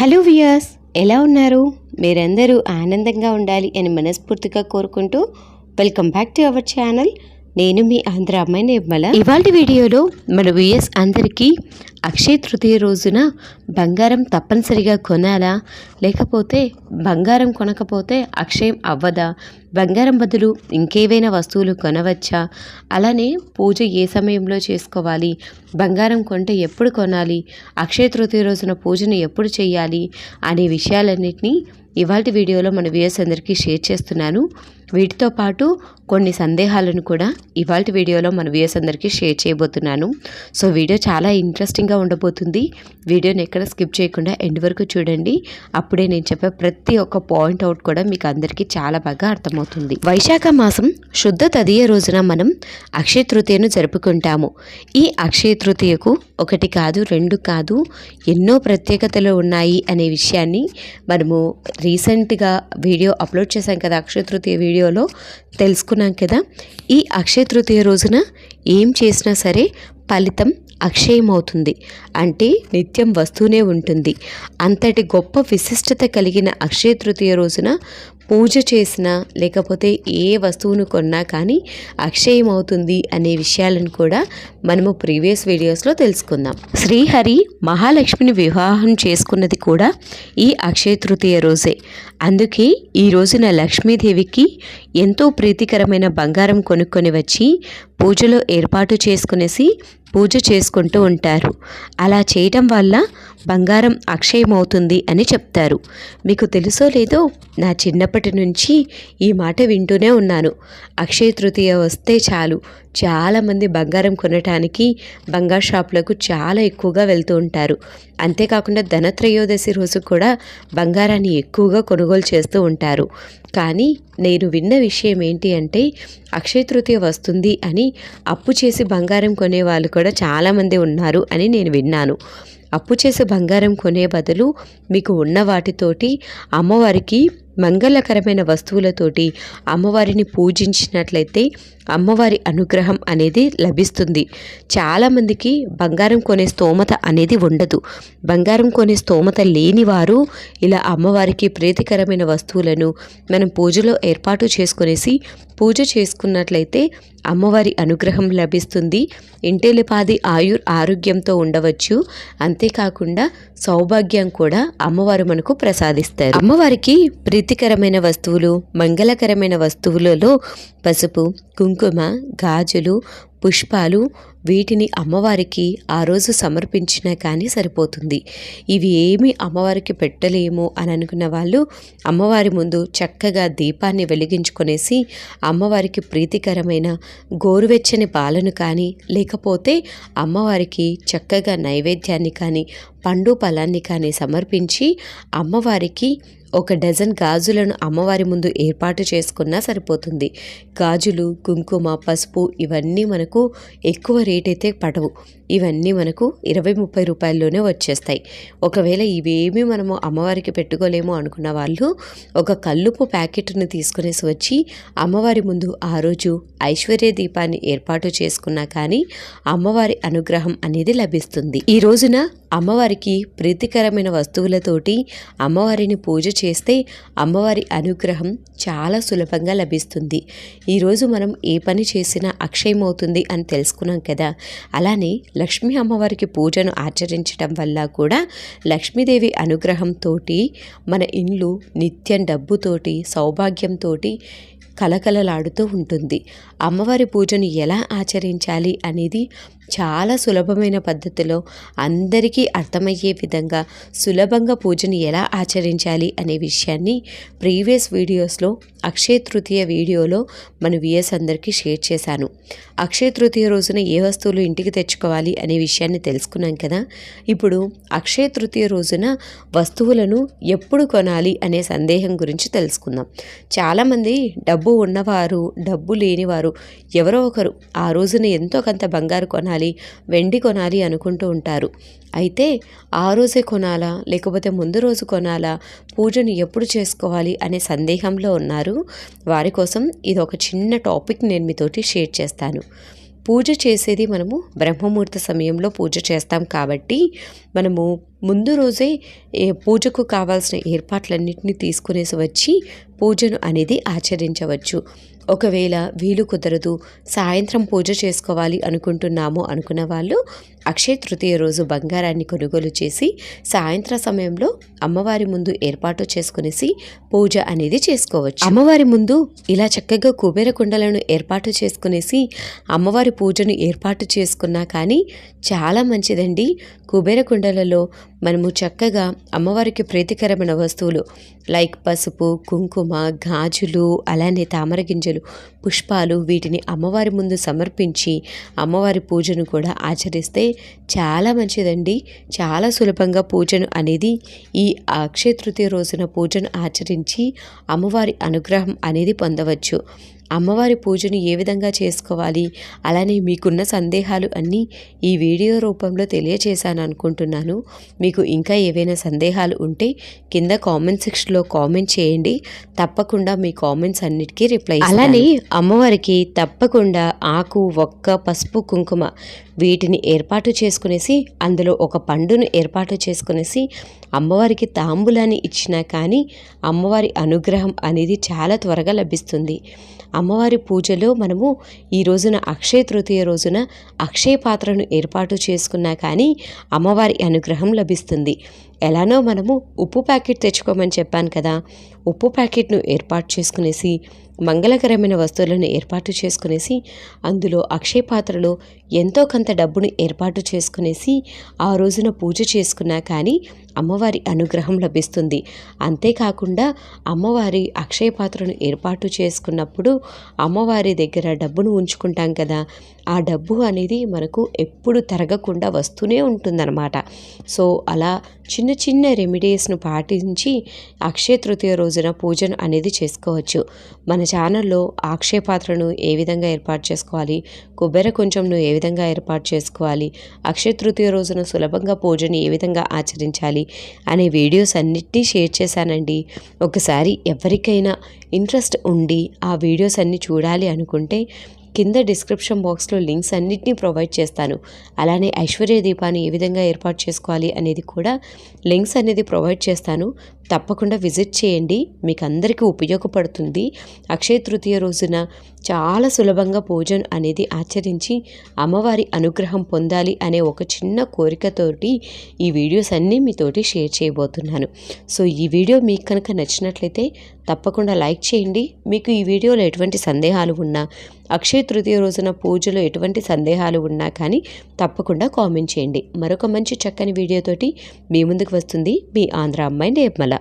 Hello viewers ఎలా ఉన్నారు? మీరందరూ ఆనందంగా ఉండాలి అని మనస్ఫూర్తిగా కోరుకుంటూ welcome back to our channel. నేను మీ ఆంధ్ర అమ్మాయి నిర్మల. ఇవాళ వీడియోలో మన విఎస్ అందరికీ అక్షయ తృతీయ రోజున బంగారం తప్పనిసరిగా కొనాలా? లేకపోతే బంగారం కొనకపోతే అక్షయం అవ్వదా? బంగారం బదులు ఇంకేవైనా వస్తువులు కొనవచ్చా? అలానే పూజ ఏ సమయంలో చేసుకోవాలి? బంగారం కొంటే ఎప్పుడు కొనాలి? అక్షయ తృతీయ రోజున పూజను ఎప్పుడు చేయాలి? అనే విషయాలన్నింటినీ ఇవాటి వీడియోలో మన వ్యూయర్స్ అందరికీ షేర్ చేస్తున్నాను. వీటితో పాటు కొన్ని సందేహాలను కూడా ఇవాటి వీడియోలో మన వ్యూయర్స్ అందరికీ షేర్ చేయబోతున్నాను. సో వీడియో చాలా ఇంట్రెస్టింగ్ ఇంట్రెస్టింగ్గా ఉండబోతుంది. వీడియోని ఎక్కడ స్కిప్ చేయకుండా ఎండ్ వరకు చూడండి. అప్పుడే నేను చెప్పే ప్రతి ఒక్క పాయింట్ అవుట్ కూడా మీకు అందరికీ చాలా బాగా అర్థమవుతుంది. వైశాఖ మాసం శుద్ధ తదియ రోజున మనం అక్షయ తృతీయను జరుపుకుంటాము. ఈ అక్షయ తృతీయకు ఒకటి కాదు రెండు కాదు ఎన్నో ప్రత్యేకతలు ఉన్నాయి అనే విషయాన్ని మనము రీసెంట్గా వీడియో అప్లోడ్ చేశాం కదా అక్షయ తృతీయ వీడియోలో. తెలుసుకున్నాం కదా. ఈ అక్షయ తృతీయ రోజున ఏం చేసినా సరే ఫలితం అక్షయమవుతుంది. అంటే నిత్యం వస్తూనే ఉంటుంది. అంతటి గొప్ప విశిష్టత కలిగిన అక్షయ తృతీయ రోజున పూజ చేసినా లేకపోతే ఏ వస్తువును కొన్నా కానీ అక్షయమవుతుంది అనే విషయాలను కూడా మనము ప్రీవియస్ వీడియోస్లో తెలుసుకుందాం. శ్రీహరి మహాలక్ష్మిని వివాహం చేసుకున్నది కూడా ఈ అక్షయ తృతీయ రోజే. అందుకే ఈ రోజున లక్ష్మీదేవికి ఎంతో ప్రీతికరమైన బంగారం కొనుక్కొని వచ్చి పూజలో ఏర్పాటు చేసుకునేసి పూజ చేసుకుంటూ ఉంటారు. అలా చేయటం వల్ల బంగారం అక్షయమవుతుంది అని చెప్తారు. మీకు తెలుసో లేదో నా చిన్నప్పటి నుంచి ఈ మాట వింటూనే ఉన్నాను. అక్షయ తృతీయ వస్తే చాలు. చాలామంది బంగారం కొనటానికి బంగారు షాపులకు చాలా ఎక్కువగా వెళ్తూ ఉంటారు. అంతేకాకుండా ధనత్రయోదశి రోజు కూడా బంగారాన్ని ఎక్కువగా కొనుగోలు చేస్తూ ఉంటారు. కానీ నేను విన్న విషయం ఏంటి అంటే అక్షయ తృతీయ వస్తుంది అని అప్పు చేసి బంగారం కొనే వాళ్ళు కూడా చాలామంది ఉన్నారు అని నేను విన్నాను. అప్పు చేసి బంగారం కొనే బదులు మీకు ఉన్న వాటితోటి అమ్మవారికి మంగళకరమైన వస్తువులతోటి అమ్మవారిని పూజించినట్లయితే అమ్మవారి అనుగ్రహం అనేది లభిస్తుంది. చాలామందికి బంగారం కొనే స్తోమత అనేది ఉండదు. బంగారం కొనే స్తోమత లేని వారు ఇలా అమ్మవారికి ప్రీతికరమైన వస్తువులను మనం పూజలో ఏర్పాటు చేసుకునేసి పూజ చేసుకున్నట్లయితే అమ్మవారి అనుగ్రహం లభిస్తుంది. ఇంటెలిపాది ఆయుర్ ఆరోగ్యంతో ఉండవచ్చు. అంతేకాకుండా సౌభాగ్యం కూడా అమ్మవారు మనకు ప్రసాదిస్తారు. అమ్మవారికి ప్రీ ప్రీతికరమైన వస్తువులు మంగళకరమైన వస్తువులలో పసుపు కుంకుమ గాజులు పుష్పాలు వీటిని అమ్మవారికి ఆ రోజు సమర్పించినా కానీ సరిపోతుంది. ఇవి ఏమి అమ్మవారికి పెట్టలేము అని అనుకున్న వాళ్ళు అమ్మవారి ముందు చక్కగా దీపాన్ని వెలిగించుకొనేసి అమ్మవారికి ప్రీతికరమైన గోరువెచ్చని పాలను కానీ లేకపోతే అమ్మవారికి చక్కగా నైవేద్యాన్ని కానీ పండు ఫలాన్ని కానీ సమర్పించి అమ్మవారికి ఒక డజన్ గాజులను అమ్మవారి ముందు ఏర్పాటు చేసుకున్నా సరిపోతుంది. గాజులు కుంకుమ పసుపు ఇవన్నీ మనకు ఎక్కువ రేట్ అయితే పడవు. ఇవన్నీ మనకు ఇరవై ముప్పై రూపాయల్లోనే వచ్చేస్తాయి. ఒకవేళ ఇవేమీ మనము అమ్మవారికి పెట్టుకోలేము అనుకున్న వాళ్ళు ఒక కల్లుపు ప్యాకెట్ను తీసుకునేసి వచ్చి అమ్మవారి ముందు ఆ రోజు ఐశ్వర్య దీపాన్ని ఏర్పాటు చేసుకున్నా కానీ అమ్మవారి అనుగ్రహం అనేది లభిస్తుంది. ఈ రోజున అమ్మవారికి ప్రీతికరమైన వస్తువులతోటి అమ్మవారిని పూజ చేస్తే అమ్మవారి అనుగ్రహం చాలా సులభంగా లభిస్తుంది. ఈరోజు మనం ఏ పని చేసినా అక్షయమవుతుంది అని తెలుసుకున్నాం కదా. అలానే లక్ష్మీ అమ్మవారికి పూజను ఆచరించడం వల్ల కూడా లక్ష్మీదేవి అనుగ్రహంతో మన ఇండ్లు నిత్యం డబ్బుతోటి సౌభాగ్యంతో కలకలలాడుతూ ఉంటుంది. అమ్మవారి పూజను ఎలా ఆచరించాలి అనేది చాలా సులభమైన పద్ధతిలో అందరికీ అర్థమయ్యే విధంగా సులభంగా పూజను ఎలా ఆచరించాలి అనే విషయాన్ని ప్రీవియస్ వీడియోస్లో అక్షయ తృతీయ వీడియోలో మన విఎస్ అందరికీ షేర్ చేశాను. అక్షయ తృతీయ రోజున ఏ వస్తువులు ఇంటికి తెచ్చుకోవాలి అనే విషయాన్ని తెలుసుకున్నాం కదా? ఇప్పుడు అక్షయ తృతీయ రోజున వస్తువులను ఎప్పుడు కొనాలి అనే సందేహం గురించి తెలుసుకుందాం. చాలామంది డబ్బు ఉన్నవారు డబ్బు లేనివారు ఎవరో ఒకరు ఆ రోజున ఎంతో కొంత బంగారు కొనాలి వెండి కొనాలి అనుకుంటూ ఉంటారు. అయితే ఆ రోజే కొనాలా? లేకపోతే ముందు రోజు కొనాలా? పూజను ఎప్పుడు చేసుకోవాలి అనే సందేహంలో ఉన్నారు. వారి కోసం ఇది ఒక చిన్న టాపిక్ నేను మీతోటి షేర్ చేస్తాను. పూజ చేసేది మనము బ్రహ్మముహూర్త సమయంలో పూజ చేస్తాం కాబట్టి మనము ముందు రోజే పూజకు కావాల్సిన ఏర్పాట్లన్నింటినీ తీసుకునేసి వచ్చి పూజను అనేది ఆచరించవచ్చు. ఒకవేళ వీలు కుదరదు సాయంత్రం పూజ చేసుకోవాలి అనుకుంటున్నాము అనుకున్న వాళ్ళు అక్షయ తృతీయ రోజు బంగారాన్ని కొనుగోలు చేసి సాయంత్ర సమయంలో అమ్మవారి ముందు ఏర్పాటు చేసుకునేసి పూజ అనేది చేసుకోవచ్చు. అమ్మవారి ముందు ఇలా చక్కగా కుబేర కుండలను ఏర్పాటు చేసుకునేసి అమ్మవారి పూజను ఏర్పాటు చేసుకున్నా కానీ చాలా మంచిదండి. కుబేర కుండలలో మనము చక్కగా అమ్మవారికి ప్రీతికరమైన వస్తువులు లైక్ పసుపు కుంకుమ గాజులు అలానే తామర గింజలు పుష్పాలు వీటిని అమ్మవారి ముందు సమర్పించి అమ్మవారి పూజను కూడా ఆచరిస్తే చాలా మంచిదండి. చాలా సులభంగా పూజను అనేది ఈ అక్షయ తృతీయ రోజున పూజను ఆచరించి అమ్మవారి అనుగ్రహం అనేది పొందవచ్చు. అమ్మవారి పూజను ఏ విధంగా చేసుకోవాలి అలానే మీకున్న సందేహాలు అన్నీ ఈ వీడియో రూపంలో తెలియచేశాను అనుకుంటున్నాను. మీకు ఇంకా ఏవైనా సందేహాలు ఉంటే కింద కామెంట్ సెక్షన్లో కామెంట్ చేయండి. తప్పకుండా మీ కామెంట్స్ అన్నిటికీ రిప్లై అలానే అమ్మవారికి తప్పకుండా ఆకు ఒక్క పసుపు కుంకుమ వీటిని ఏర్పాటు చేసుకునేసి అందులో ఒక పండును ఏర్పాటు చేసుకునేసి అమ్మవారికి తాంబూలాన్ని ఇచ్చినా కానీ అమ్మవారి అనుగ్రహం అనేది చాలా త్వరగా లభిస్తుంది. అమ్మవారి పూజలో మనము ఈ రోజున అక్షయ తృతీయ రోజున అక్షయ పాత్రను ఏర్పాటు చేసుకున్నా కానీ అమ్మవారి అనుగ్రహం లభిస్తుంది. ఎలానో మనము ఉప్పు ప్యాకెట్ తెచ్చుకోమని చెప్పాను కదా ఉప్పు ప్యాకెట్ను ఏర్పాటు చేసుకునేసి మంగళకరమైన వస్తువులను ఏర్పాటు చేసుకునేసి అందులో అక్షయ పాత్రలో ఎంతో కొంత డబ్బును ఏర్పాటు చేసుకునేసి ఆ రోజున పూజ చేసుకున్నా కానీ అమ్మవారి అనుగ్రహం లభిస్తుంది. అంతేకాకుండా అమ్మవారి అక్షయ పాత్రను ఏర్పాటు చేసుకున్నప్పుడు అమ్మవారి దగ్గర డబ్బును ఉంచుకుంటాం కదా ఆ డబ్బు అనేది మనకు ఎప్పుడు తరగకుండా వస్తూనే ఉంటుందన్నమాట. సో అలా చిన్న చిన్న రెమెడీస్ను పాటించి అక్షయ తృతీయ రోజున పూజను అనేది చేసుకోవచ్చు. మన ఛానల్లో అక్షయ పాత్రను ఏ విధంగా ఏర్పాటు చేసుకోవాలి? కొబ్బరి కొంచెంను ఏ విధంగా ఏర్పాటు చేసుకోవాలి? అక్షయ తృతీయ రోజున సులభంగా పూజను ఏ విధంగా ఆచరించాలి? అనే వీడియోస్ అన్నిటినీ షేర్ చేశానండి. ఒకసారి ఎవరికైనా ఇంట్రెస్ట్ ఉండి ఆ వీడియోస్ అన్నీ చూడాలి అనుకుంటే కింద డిస్క్రిప్షన్ బాక్స్లో లింక్స్ అన్నిటినీ ప్రొవైడ్ చేస్తాను. అలానే ఐశ్వర్య దీపాన్ని ఏ విధంగా ఏర్పాటు చేసుకోవాలి అనేది కూడా లింక్స్ అనేది ప్రొవైడ్ చేస్తాను. తప్పకుండా విజిట్ చేయండి. మీకు అందరికీ ఉపయోగపడుతుంది. అక్షయ తృతీయ రోజున చాలా సులభంగా పూజ అనేది ఆచరించి అమ్మవారి అనుగ్రహం పొందాలి అనే ఒక చిన్న కోరికతోటి ఈ వీడియోస్ అన్నీ మీతోటి షేర్ చేయబోతున్నాను. సో ఈ వీడియో మీకు కనుక నచ్చినట్లయితే తప్పకుండా లైక్ చేయండి. మీకు ఈ వీడియోలో ఎటువంటి సందేహాలు ఉన్నా అక్షయ తృతీయ రోజున పూజలో ఎటువంటి సందేహాలు ఉన్నా కానీ తప్పకుండా కామెంట్ చేయండి. మరొక మంచి చక్కని వీడియోతోటి మీ ముందుకు వస్తుంది మీ ఆంధ్ర అమ్మాయి నేర్మల.